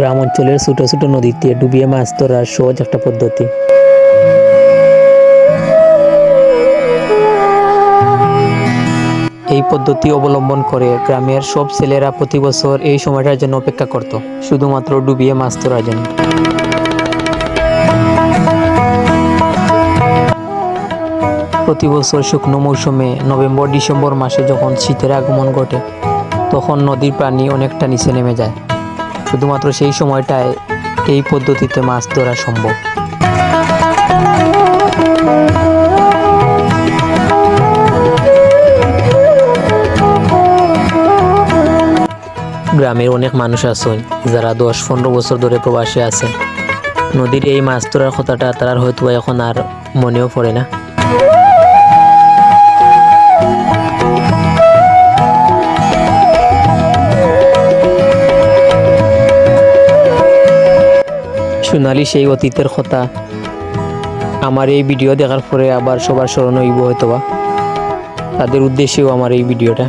গ্রাম অঞ্চলের ছোট ছোট নদীতে ডুবিয়ে মাছ ধরার সহজ একটা পদ্ধতি। এই পদ্ধতি অবলম্বন করে গ্রামের সব ছেলেরা প্রতি বছর এই সময়টার জন্য অপেক্ষা করত, শুধুমাত্র ডুবিয়ে মাছ ধরার জন্য। প্রতি বছর শুকনো মৌসুমে নভেম্বর ডিসেম্বর মাসে যখন শীতের আগমন ঘটে, তখন নদীর পানি অনেকটা নিচে নেমে যায়। শুধুমাত্র সেই সময়টায় এই পদ্ধতিতে মাছ ধরা সম্ভব। গ্রামের অনেক মানুষ আছেন যারা দশ পনেরো বছর ধরে প্রবাসে আছে নদীর এই মাছ ধরার কথাটা তারা হয়তো এখন আর মনেও পড়ে না। সোনালি সেই অতীতের কথা। আমার এই ভিডিও দেখার পরে আবার সবার স্মরণ হইব হয়তো বা তাদের উদ্দেশ্যেও আমার এই ভিডিওটা।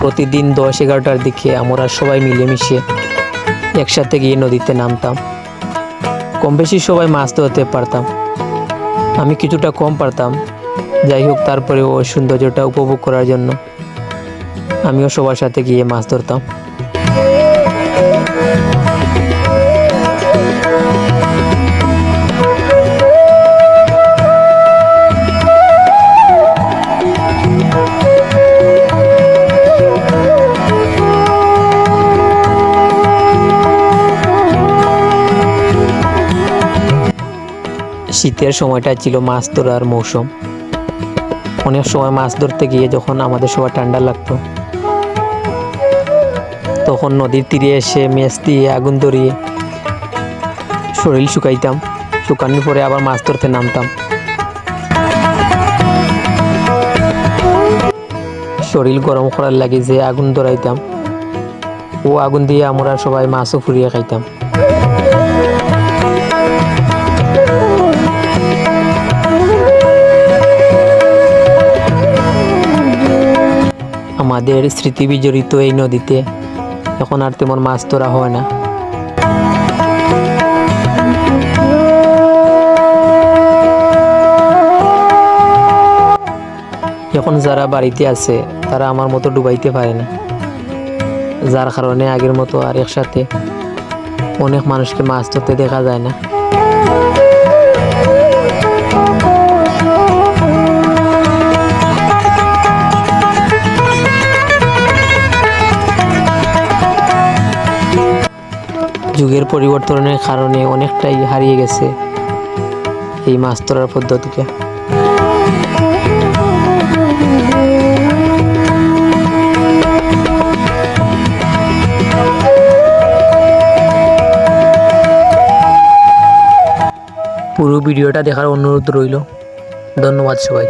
প্রতিদিন দশ এগারোটার দিকে আমরা সবাই মিলেমিশে একসাথে গিয়ে নদীতে নামতাম। কম বেশি সবাই মাছ ধরতে পারতাম। আমি কিছুটা কম পারতাম। যাই হোক তারপরে ও সৌন্দর্যটা উপভোগ করার জন্য আমিও সবার সাথে গিয়ে মাছ ধরতাম। শীতের সময়টা ছিল মাছ ধরার মৌসুম। অনেক সময় মাছ ধরতে গিয়ে যখন আমাদের সবার ঠান্ডা লাগতো, তখন নদীর তীরে এসে মেস দিয়ে আগুন ধরিয়ে শরীর শুকাইতাম। শুকানোর পরে আবার মাছ ধরতে নামতাম। শরীর গরম করার লাগে যে আগুন ধরাইতাম, ও আগুন দিয়ে আমরা সবাই মাছও ফুরিয়ে খাইতাম। আমাদের স্মৃতি বিজড়িত এই নদীতে। এখন আর তেমন মাছ ধরা হয় না। এখন যারা বাড়িতে আছে, তারা আমার মতো ডুবাইতে পারে না। যার কারণে আগের মতো আর একসাথে অনেক মানুষকে মাছ ধরতে দেখা যায় না। যুগের পরিবর্তনের কারণে অনেকটাই হারিয়ে গেছে এই মাছ ধরার পদ্ধতিটা। পুরো ভিডিওটা দেখার অনুরোধ রইল। ধন্যবাদ সবাই